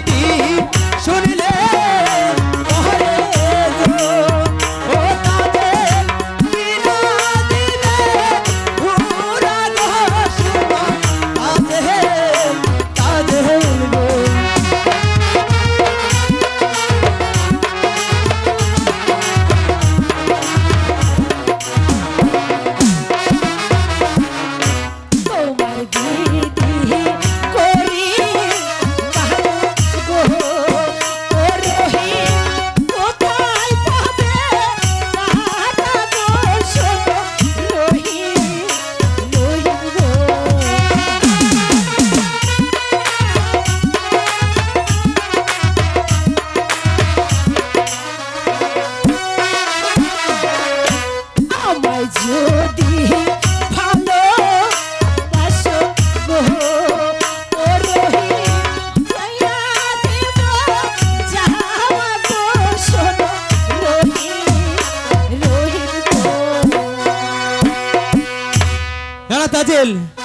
বিধি শুনলে Gabriel.